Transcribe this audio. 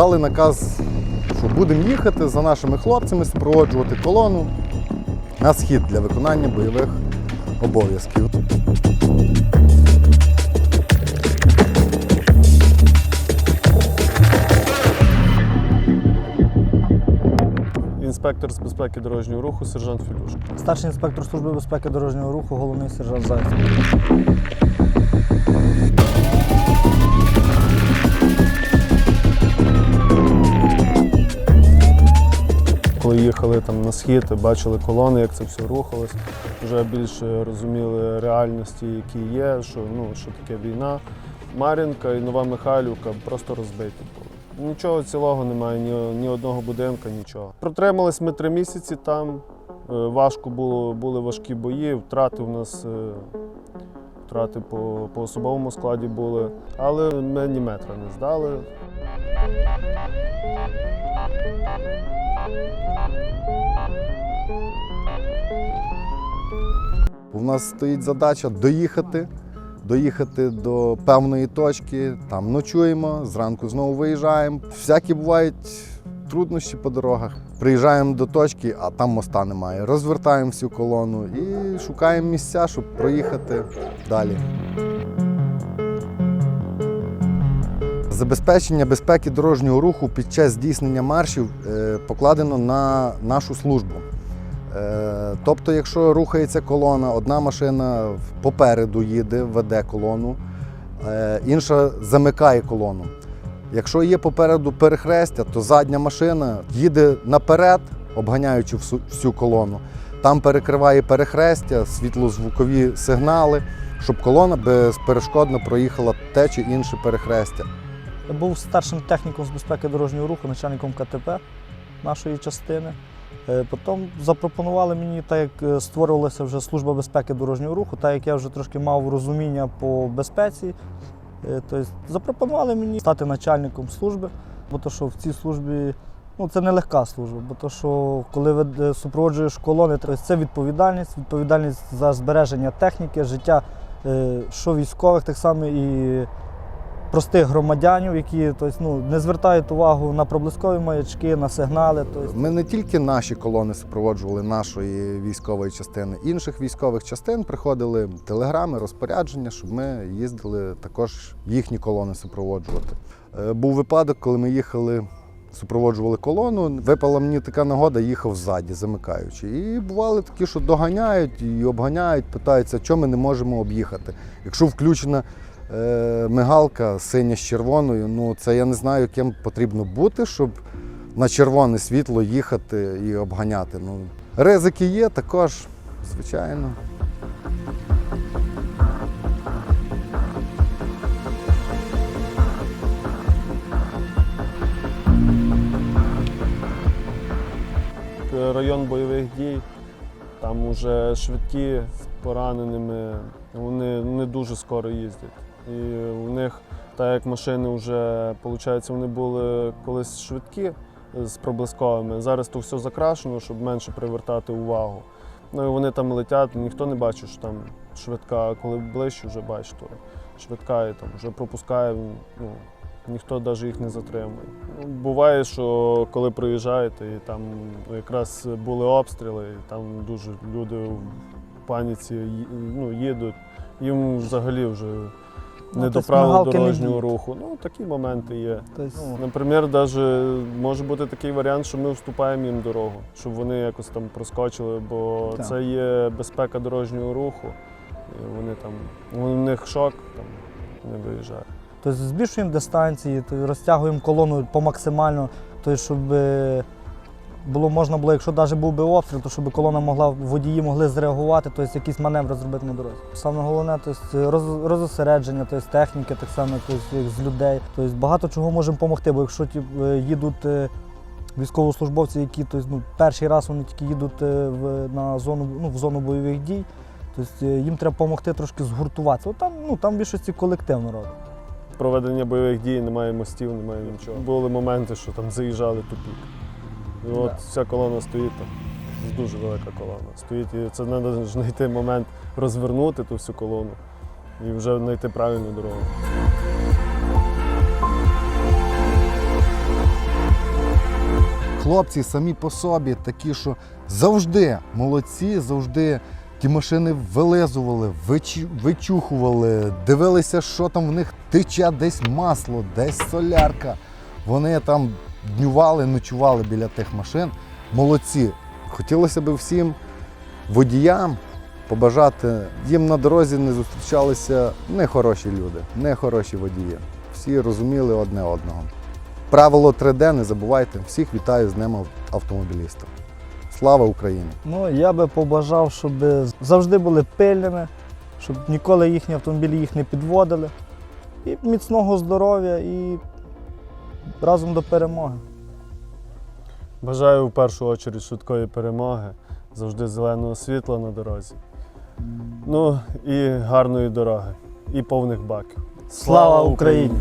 дали наказ, що будемо їхати за нашими хлопцями, супроводжувати колону на схід для виконання бойових обов'язків. Інспектор з безпеки дорожнього руху, сержант Філюшко. Старший інспектор служби безпеки дорожнього руху, головний сержант Зайцев. Їхали там на схід, бачили колони, як це все рухалось, вже більше розуміли реальності, які є, що, ну, що таке війна. Мар'їнка і Нова Михайлівка просто розбиті були. Нічого цілого немає, ні, ні одного будинка, нічого. Протримались ми три місяці там. е, Важко було, були важкі бої, втрати в нас е, втрати по, по особовому складі були, але ми ні метра не здали. У нас стоїть задача доїхати, доїхати до певної точки, там ночуємо, зранку знову виїжджаємо. Всякі бувають труднощі по дорогах. Приїжджаємо до точки, а там моста немає. Розвертаємо всю колону і шукаємо місця, щоб проїхати далі. Забезпечення безпеки дорожнього руху під час здійснення маршів е, покладено на нашу службу. Е, Тобто, якщо рухається колона, одна машина попереду їде, веде колону, е, інша замикає колону. Якщо є попереду перехрестя, то задня машина їде наперед, обганяючи всю, всю колону. Там перекриває перехрестя, світлозвукові сигнали, щоб колона безперешкодно проїхала те чи інше перехрестя. Був старшим техніком з безпеки дорожнього руху, начальником КТП нашої частини. Е, Потім запропонували мені, так як е, створювалася вже служба безпеки дорожнього руху, так як я вже трошки мав розуміння по безпеці, е, тобто запропонували мені стати начальником служби, бо то, що в цій службі ну, це легка служба, бо то, що коли ви супроводжуєш колони, то це відповідальність, відповідальність за збереження техніки, життя що військових, так само і простих громадянів, які тобто, ну, не звертають увагу на проблискові маячки, на сигнали. Тобто, Ми не тільки наші колони супроводжували нашої військової частини, інших військових частин приходили телеграми, розпорядження, щоб ми їздили також їхні колони супроводжувати. Е, Був випадок, коли ми їхали, супроводжували колону. Випала мені така нагода, їхав ззаді, замикаючи. І бували такі, що доганяють і обганяють, питаються, чому ми не можемо об'їхати. Якщо включена мигалка синя з червоною, ну це я не знаю, ким потрібно бути, щоб на червоне світло їхати і обганяти. Ну, ризики є також, звичайно. район бойових дій. Там уже швидкі з пораненими, вони не дуже скоро їздять. І у них, так як машини вже, виходить, вони були колись швидкі з проблисковими. Зараз то все закрашено, щоб менше привертати увагу. Ну і вони там летять, ніхто не бачить, що там швидка, коли ближче вже бачиш, то швидка і там вже пропускає. Ну, ніхто навіть їх не затримує. Ну, буває, що коли приїжджаєте, і там якраз були обстріли, і там дуже люди в паніці ну, їдуть, їм взагалі вже не до правил мигалки не дорожнього руху. Ну, такі моменти є. тобто, Ну, Наприклад, даже може бути такий варіант, що ми вступаємо їм дорогу, щоб вони якось там проскочили, бо Так. це є безпека дорожнього руху. І вони там, у них шок, там не виїжджають. тобто збільшуємо дистанції, тобто розтягуємо колону по максимально, тобто, щоб е, було можна було, якщо навіть був би обстріл, то щоб колона могла, водії могли зреагувати, тобто якісь маневри зробити на дорозі. Саме головне тобто, роз, розосередження, тобто, техніки, так само тобто, з людей. Тобто, багато чого можемо допомогти, бо якщо ті, е, їдуть е, військовослужбовці, які тобто, ну, перший раз вони тільки їдуть е, в, на зону, ну, в зону бойових дій, тобто, їм треба допомогти трошки згуртуватися. От Там, ну, там більшості колективно робить. проведення бойових дій, немає мостів, немає нічого. Були моменти, що там заїжджали тупік. І от ця колона стоїть там. Дуже велика колона. Стоїть, і це треба знайти момент розвернути ту всю колону і вже знайти правильну дорогу. хлопці самі по собі такі, що завжди молодці, завжди ті машини вилизували, вичухували, дивилися, що там в них тече, десь масло, десь солярка. Вони там днювали, ночували біля тих машин. Молодці. Хотілося б всім водіям побажати. Їм на дорозі не зустрічалися нехороші люди, нехороші водії. Всі розуміли одне одного. Правило 3D не забувайте. Всіх вітаю з Днем автомобіліста. Слава Україні! Ну, я би побажав, щоб завжди були пильними, щоб ніколи їхні автомобілі їх не підводили. І міцного здоров'я і разом до перемоги. Бажаю в першу чергу швидкої перемоги, завжди зеленого світла на дорозі. Ну і гарної дороги, і повних баків. Слава Україні!